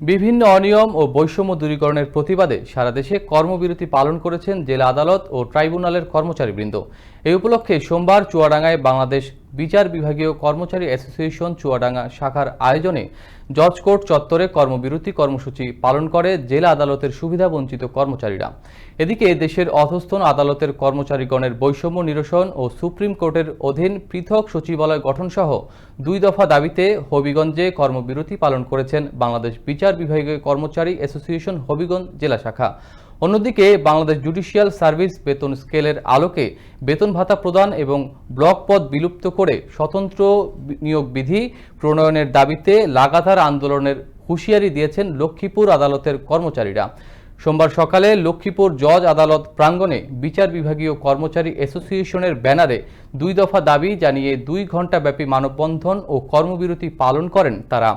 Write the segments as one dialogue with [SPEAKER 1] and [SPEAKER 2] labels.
[SPEAKER 1] বিভিন্ন অনিয়ম ও বৈষম্য দূরীকরণের প্রতিবাদে সারা দেশে কর্মবিরতি পালন করেছেন জেলা আদালত ও ট্রাইব্যুনালের কর্মচারীবৃন্দ। এই উপলক্ষে সোমবার চুয়াডাঙ্গায় বাংলাদেশ বিচার বিভাগীয় কর্মচারী অ্যাসোসিয়েশন চুয়াডাঙ্গা শাখার আয়োজনে জজ কোর্ট চত্বরে কর্মবিরতি কর্মসূচি পালন করে জেলা আদালতের সুবিধাবঞ্চিত কর্মচারীরা। এদিকে দেশের অধস্থন আদালতের কর্মচারীগণের বৈষম্য নিরসন ও সুপ্রিম কোর্টের অধীন পৃথক সচিবালয় গঠনসহ দুই দফা দাবিতে হবিগঞ্জে কর্মবিরতি পালন করেছেন বাংলাদেশ বিচার বিভাগীয় কর্মচারী অ্যাসোসিয়েশন হবিগঞ্জ জেলা শাখা। অন্যদিকে বাংলাদেশ জুডিশিয়াল সার্ভিস বেতন স্কেলের আলোকে বেতন ভাতা প্রদান এবং ব্লক পদ বিলুপ্ত করে স্বতন্ত্র নিয়োগ বিধি প্রণয়নের দাবিতে লাগাতার আন্দোলনের হুঁশিয়ারি দিয়েছেন লক্ষ্মীপুর আদালতের কর্মচারীরা। সোমবার সকালে লক্ষ্মীপুর জজ আদালত প্রাঙ্গণে বিচার বিভাগীয় কর্মচারী অ্যাসোসিয়েশনের ব্যানারে দুই দফা দাবি জানিয়ে দুই ঘণ্টাব্যাপী মানববন্ধন ও কর্মবিরতি পালন করেন তারা।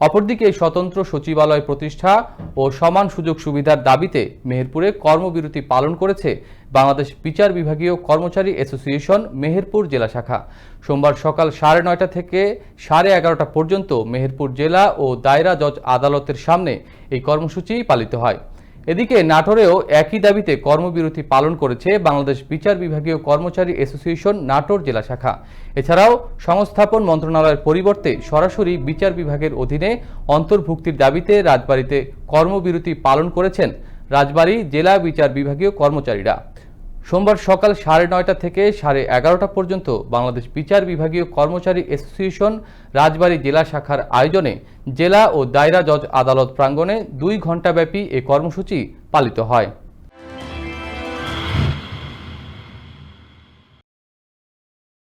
[SPEAKER 1] অপরদিকে স্বতন্ত্র সচিবালয় প্রতিষ্ঠা ও সমান সুযোগ সুবিধার দাবিতে মেহেরপুরে কর্মবিরতি পালন করেছে বাংলাদেশ বিচার বিভাগীয় কর্মচারী অ্যাসোসিয়েশন মেহেরপুর জেলা শাখা। সোমবার সকাল সাড়ে নয়টা থেকে সাড়ে এগারোটা পর্যন্ত মেহেরপুর জেলা ও দায়রা জজ আদালতের সামনে এই কর্মসূচি পালিত হয়। এদিকে নাটোরেও একই দাবিতে কর্মবিরতি পালন করেছে বাংলাদেশ বিচার বিভাগীয় কর্মচারী অ্যাসোসিয়েশন নাটোর জেলা শাখা। এছাড়াও সংস্থাপন মন্ত্রণালয়ের পরিবর্তে সরাসরি বিচার বিভাগের অধীনে অন্তর্ভুক্তির দাবিতে রাজবাড়িতে কর্মবিরতি পালন করেছেন রাজবাড়ী জেলা বিচার বিভাগীয় কর্মচারীরা। সোমবার সকাল সাড়ে নয়টা থেকে সাড়ে এগারোটা পর্যন্ত বাংলাদেশ বিচার বিভাগীয় কর্মচারী অ্যাসোসিয়েশন রাজবাড়ী জেলা শাখার আয়োজনে জেলা ও দায়রা জজ আদালত প্রাঙ্গণে দুই ঘণ্টাব্যাপী এ কর্মসূচি পালিত হয়।